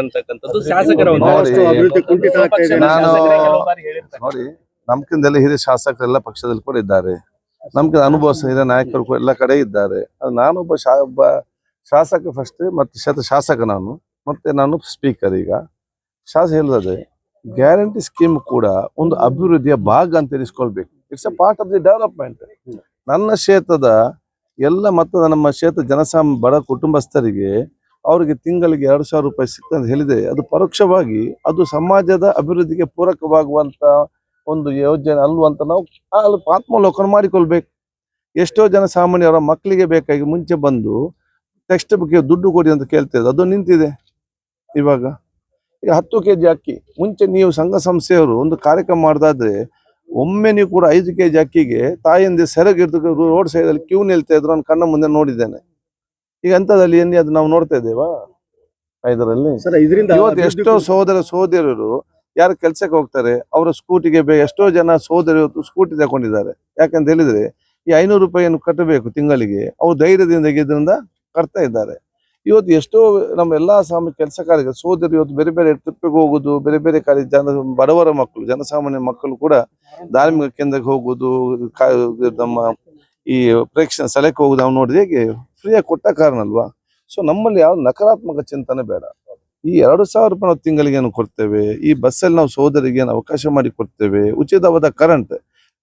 ಅಂತಕ್ಕಂಥದ್ದು ಶಾಸಕರ. ನೋಡಿ ನಮ್ಕಿಂದೆಲ್ಲ ಹಿರಿಯ ಶಾಸಕರೆಲ್ಲ ಪಕ್ಷದಲ್ಲಿ ಕೂಡ ಇದ್ದಾರೆ. ನಮ್ಗೆ ಅನುಭವ ಹಿರಿಯ ನಾಯಕರು ಕೂಡ ಎಲ್ಲ ಕಡೆ ಇದ್ದಾರೆ. ನಾನೊಬ್ಬ ಶಾ ಒಬ್ಬ ಶಾಸಕ ಫಸ್ಟ್ ಮತ್ತೆ ಶತ ಶಾಸಕ ನಾನು ಮತ್ತೆ ನಾನು ಸ್ಪೀಕರ್ ಈಗ. ಶಾಸಕ ಹೇಳಿದ್ರೆ ಗ್ಯಾರಂಟಿ ಸ್ಕೀಮ್ ಕೂಡ ಒಂದು ಅಭಿವೃದ್ಧಿಯ ಭಾಗ ಅಂತ ಎನಿಸ್ಕೊಳ್ಬೇಕು it's a part of the development ನನ್ನ ಕ್ಷೇತ್ರದ ಎಲ್ಲ ಮತ್ತು ನಮ್ಮ ಕ್ಷೇತ್ರ ಜನಸಾಮ ಬಡ ಕುಟುಂಬಸ್ಥರಿಗೆ ಅವರಿಗೆ ತಿಂಗಳಿಗೆ ಎರಡು ಸಾವಿರ ರೂಪಾಯಿ ಅಂತ ಹೇಳಿದೆ. ಅದು ಪರೋಕ್ಷವಾಗಿ ಅದು ಸಮಾಜದ ಅಭಿವೃದ್ಧಿಗೆ ಪೂರಕವಾಗುವಂತ ಒಂದು ಯೋಜನೆ ಅಲ್ವಂತ ನಾವು ಅಲ್ಲಿ ಆತ್ಮಾವಲೋಕನ ಮಾಡಿಕೊಳ್ಬೇಕು. ಎಷ್ಟೋ ಜನ ಸಾಮಾನ್ಯರ ಮಕ್ಕಳಿಗೆ ಬೇಕಾಗಿ ಮುಂಚೆ ಬಂದು ಟೆಕ್ಸ್ಟ್ ಬುಕ್ಗೆ ದುಡ್ಡು ಕೊಡಿ ಅಂತ ಕೇಳ್ತಿದ್ರು ಅದು ನಿಂತಿದೆ ಇವಾಗ. ಈಗ ಹತ್ತು ಕೆ ಜಿ ಅಕ್ಕಿ. ಮುಂಚೆ ನೀವು ಸಂಘ ಸಂಸ್ಥೆಯವರು ಒಂದು ಕಾರ್ಯಕ್ರಮ ಮಾಡಿದಾದ್ರೆ ಒಮ್ಮೆ ನೀವು ಕೂಡ ಐದು ಕೆ ಜಿ ಅಕ್ಕಿಗೆ ತಾಯಿಯಿಂದ ಸೆರಗಿರ್ದು ರೋಡ್ ಸೈಡಲ್ಲಿ ಕ್ಯೂ ನಿಲ್ತಾ ಇದ್ರು ನಾನು ಕಣ್ಣ ಮುಂದೆ ನೋಡಿದ್ದೇನೆ. ಈಗ ಅಂತದಲ್ಲಿ ಎಲ್ಲಿ ಅದು ನಾವು ನೋಡ್ತಾ ಇದ್ದೇವಾ? ಐದರಲ್ಲಿ? ಇದರಿಂದ ಇವತ್ತು ಎಷ್ಟೋ ಸಹೋದರ ಸಹೋದರರು ಯಾರು ಕೆಲ್ಸಕ್ಕೆ ಹೋಗ್ತಾರೆ ಅವರ ಸ್ಕೂಟಿಗೆ ಎಷ್ಟೋ ಜನ ಸಹೋದರ ಇವತ್ತು ಸ್ಕೂಟಿ ತಗೊಂಡಿದ್ದಾರೆ. ಯಾಕಂತ ಹೇಳಿದ್ರೆ ಈ ಐನೂರು ರೂಪಾಯಿಯನ್ನು ಕಟ್ಟಬೇಕು ತಿಂಗಳಿಗೆ ಅವರು ಧೈರ್ಯದಿಂದ ಇದರಿಂದ ಕಟ್ತಾ ಇದ್ದಾರೆ. ಇವತ್ತು ಎಷ್ಟೋ ನಮ್ಮ ಎಲ್ಲಾ ಸಾಮ ಕೆಲಸಕಾರರಿಗೆ ಸಹೋದರ ಇವತ್ತು ಬೇರೆ ಬೇರೆ ಟ್ರಿಪ್ಪಿಗೆ ಹೋಗುದು ಬೇರೆ ಬೇರೆ ಕಾರ್ಯ ಜನ ಬಡವರ ಮಕ್ಕಳು ಜನಸಾಮಾನ್ಯ ಮಕ್ಕಳು ಕೂಡ ಧಾರ್ಮಿಕ ಕೇಂದ್ರಕ್ಕೆ ಹೋಗುದು ನಮ್ಮ ಈ ಪ್ರೇಕ್ಷಣ ಸ್ಥಳಕ್ಕೆ ಹೋಗುದು ಅವ್ನು ನೋಡಿದ ಹೇಗೆ? ಫ್ರೀಯಾಗಿ ಕೊಟ್ಟ ಕಾರಣ ಅಲ್ವಾ ಸೊ ನಮ್ಮಲ್ಲಿ ಯಾವ ನಕಾರಾತ್ಮಕ ಚಿಂತನೆ ಬೇಡ. ಈ ಎರಡು ಸಾವಿರ ರೂಪಾಯಿ ನಾವು ತಿಂಗಳಿಗೆ ಏನು ಕೊಡ್ತೇವೆ? ಈ ಬಸ್ಸಲ್ಲಿ ನಾವು ಸೋದರಿಗೆ ಏನು ಅವಕಾಶ ಮಾಡಿ ಕೊಡ್ತೇವೆ? ಉಚಿತವಾದ ಕರೆಂಟ್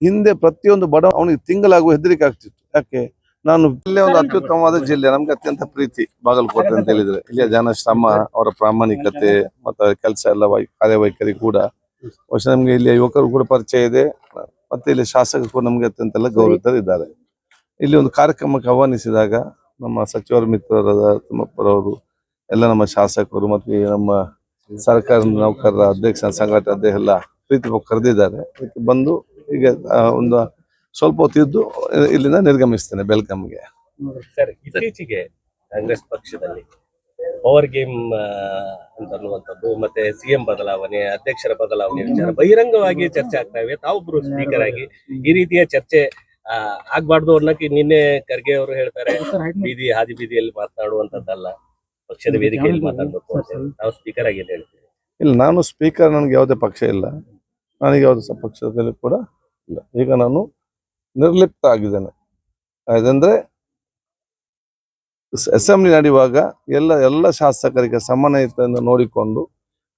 ಹಿಂದೆ ಪ್ರತಿಯೊಂದು ಬಡ ಅವನಿಗೆ ತಿಂಗಳಾಗುವ ಹೆದರಿಕೆ ಆಗ್ತಿತ್ತು. ಯಾಕೆ? ನಾನು ಇಲ್ಲಿ ಒಂದು ಅತ್ಯುತ್ತಮವಾದ ಜಿಲ್ಲೆ ನಮ್ಗೆ ಅತ್ಯಂತ ಪ್ರೀತಿ. ಬಾಗಲಕೋಟೆ ಅಂತ ಹೇಳಿದ್ರೆ. ಇಲ್ಲಿಯ ಜನ ಶ್ರಮ ಅವರ ಪ್ರಾಮಾಣಿಕತೆ ಮತ್ತು ಕೆಲಸ ಎಲ್ಲ ವೈ ಕಾರ್ಯವೈಖರಿ ಕೂಡ. ಬಹುಶಃ ನಮ್ಗೆ ಇಲ್ಲಿ ಯುವಕರು ಕೂಡ ಪರಿಚಯ ಇದೆ. ಮತ್ತೆ ಇಲ್ಲಿ ಶಾಸಕರು ನಮಗೆ ನಮ್ಗೆ ಅತ್ಯಂತ ಎಲ್ಲ ಗೌರವಿತರು ಇದ್ದಾರೆ ಇಲ್ಲಿ ಒಂದು ಕಾರ್ಯಕ್ರಮಕ್ಕೆ ಆಹ್ವಾನಿಸಿದಾಗ ನಮ್ಮ ಸಚಿವರ ಮಿತ್ರರಾದ ತಿಮ್ಮಪ್ಪರವರು, ಎಲ್ಲ ನಮ್ಮ ಶಾಸಕರು ಮತ್ತು ನಮ್ಮ ಸರ್ಕಾರ ನೌಕರರ ಅಧ್ಯಕ್ಷ ಸಂಘಟ ಅಧ್ಯಕ್ಷ ಎಲ್ಲ ಪ್ರೀತಿ ಕರೆದಿದ್ದಾರೆ. ಬಂದು ಈಗ ಒಂದು ಸ್ವಲ್ಪ ಹೊತ್ತಿದ್ದು ಇಲ್ಲಿಂದ ನಿರ್ಗಮಿಸ್ತೇನೆ ಬೆಲ್ಕಮ್ಗೆ ಇತ್ತೀಚೆಗೆ ಕಾಂಗ್ರೆಸ್ ಪಕ್ಷದಲ್ಲಿ ಪವರ್ ಗೇಮ್ ಅಂತ ಅನ್ನುವಂಥದ್ದು ಮತ್ತೆ ಸಿಎಂ ಬದಲಾವಣೆ, ಅಧ್ಯಕ್ಷರ ಬದಲಾವಣೆ ವಿಚಾರ ಬಹಿರಂಗವಾಗಿ ಚರ್ಚೆ ಆಗ್ತಾ ಇವೆ. ತಾವೊಬ್ರು ಸ್ಪೀಕರ್ ಆಗಿ ಈ ರೀತಿಯ ಚರ್ಚೆ ಆಗ್ಬಾರ್ದು ಅನ್ನಕ್ಕೆ ನಿನ್ನೆ ಖರ್ಗೆ ಅವರು ಹೇಳ್ತಾರೆ ಬೀದಿ ಹಾದಿ ಬೀದಿಯಲ್ಲಿ ಮಾತನಾಡುವಂತದ್ದಲ್ಲ ಪಕ್ಷದ ವೇದಿಕೆಯಲ್ಲಿ ಮಾತಾಡ್ಬೇಕು ನಾವು. ಸ್ಪೀಕರ್ ಆಗಿ ಹೇಳ್ತೀವಿ. ಇಲ್ಲ ನಾನು ಸ್ಪೀಕರ್ ನನಗೆ ಯಾವುದೇ ಪಕ್ಷ ಇಲ್ಲ. ನನಗೆ ಯಾವುದೇ ಪಕ್ಷದಲ್ಲಿ ಕೂಡ ಇಲ್ಲ. ಈಗ ನಾನು ನಿರ್ಲಿಪ್ತ ಆಗಿದ್ದೇನೆ. ಅದಂದ್ರೆ ಅಸೆಂಬ್ಲಿ ನಡೆಯುವಾಗ ಎಲ್ಲ ಎಲ್ಲ ಶಾಸಕರಿಗೆ ಸಮನ್ವಯತೆಯನ್ನು ನೋಡಿಕೊಂಡು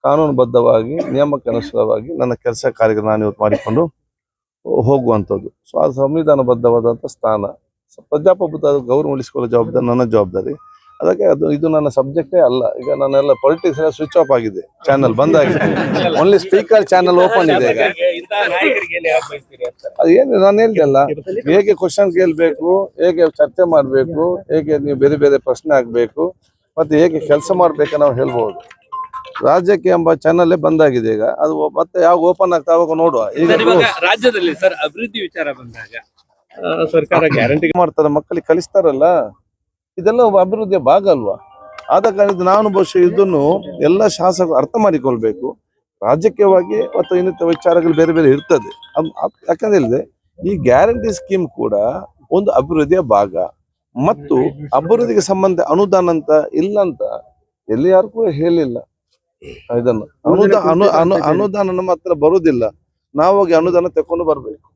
ಕಾನೂನುಬದ್ಧವಾಗಿ ನಿಯಮಕ್ಕೆ ಅನುಸಾರವಾಗಿ ನನ್ನ ಕೆಲಸ ಕಾರ್ಯಗಳು ನಾನು ಇವತ್ತು ಮಾಡಿಕೊಂಡು ಹೋಗುವಂಥದ್ದು. ಸೊ ಅದು ಸಂವಿಧಾನಬದ್ಧವಾದಂಥ ಸ್ಥಾನ. ಸೊ ಪ್ರಜಾಪ್ರಭುತ್ವ ಗೌರವ ಉಳಿಸಿಕೊಳ್ಳೋ ಜವಾಬ್ದಾರಿ ನನ್ನ ಜವಾಬ್ದಾರಿ. ಅದಕ್ಕೆ ಅದು, ಇದು ನನ್ನ ಸಬ್ಜೆಕ್ಟೇ ಅಲ್ಲ. ಈಗ ನಾನೆಲ್ಲ ಪೊಲಿಟಿಕ್ಸ್ ಸ್ವಿಚ್ ಆಫ್ ಆಗಿದೆ. ಚಾನಲ್ ಬಂದ್ ಓನ್ಲಿ ಸ್ಪೀಕರ್ ಚಾನಲ್ ಓಪನ್ ಇದೆ ಈಗ. ಏನು, ನಾನು ಹೇಳಿದೆಲ್ಲ ಹೇಗೆ ಕ್ವಶನ್ ಕೇಳಬೇಕು, ಹೇಗೆ ಚರ್ಚೆ ಮಾಡಬೇಕು, ಹೇಗೆ ನೀವು ಬೇರೆ ಬೇರೆ ಪ್ರಶ್ನೆ ಆಗ್ಬೇಕು ಮತ್ತೆ ಹೇಗೆ ಕೆಲಸ ಮಾಡ್ಬೇಕು ನಾವು ಹೇಳ್ಬೋದು. ರಾಜ್ಯಕ್ಕೆ ಎಂಬ ಚಾನಲ್ ಬಂದಾಗಿದೆ ಈಗ. ಅದು ಮತ್ತೆ ಯಾವ ಓಪನ್ ಆಗ್ತಾ ಅವಾಗ ನೋಡುವ. ಈಗ ಸರ್, ಇವಾಗ ರಾಜ್ಯದಲ್ಲಿ ಸರ್ ಅಭಿವೃದ್ಧಿ ವಿಚಾರ ಬಂದಾಗ ಆ, ಸರ್ಕಾರ ಗ್ಯಾರಂಟಿ ಮಾಡ್ತಾರೆ? ಮಕ್ಕಳಿಗೆ ಕಲಿಸ್ತಾರಲ್ಲ. ಇದೆಲ್ಲ ಒಬ್ಬ ಅಭಿವೃದ್ಧಿಯ ಭಾಗ ಅಲ್ವಾ? ಆದ ಕಾರಣ ಇದು ನಾನು ಬಹುಶಃ ಇದನ್ನು ಎಲ್ಲ ಶಾಸಕರು ಅರ್ಥ ಮಾಡಿಕೊಳ್ಬೇಕು. ರಾಜಕೀಯವಾಗಿ ಮತ್ತು ಇನ್ನಿತರ ವಿಚಾರಗಳು ಬೇರೆ ಬೇರೆ ಇರ್ತದೆ. ಅದ್- ಅದ್- ಯಾಕಂದ್ರೆ ಹೇಳಿದ್ರೆ ಈ ಗ್ಯಾರಂಟಿ ಸ್ಕೀಮ್ ಕೂಡ ಒಂದು ಅಭಿವೃದ್ಧಿಯ ಭಾಗ. ಮತ್ತು ಅಭಿವೃದ್ಧಿಗೆ ಸಂಬಂಧ ಅನುದಾನ ಅಂತ ಇಲ್ಲ ಅಂತ ಎಲ್ಲಿ ಯಾರು ಕೂಡ ಹೇಳಿಲ್ಲ. ಇದನ್ನು. ಅನುದಾನ ಅನು ಅನು ಅನುದಾನ ನಮ್ಮ ಹತ್ರ ಬರುವುದಿಲ್ಲ ನಾವು ಹೋಗಿ ಅನುದಾನ ತಕೊಂಡು ಬರ್ಬೇಕು.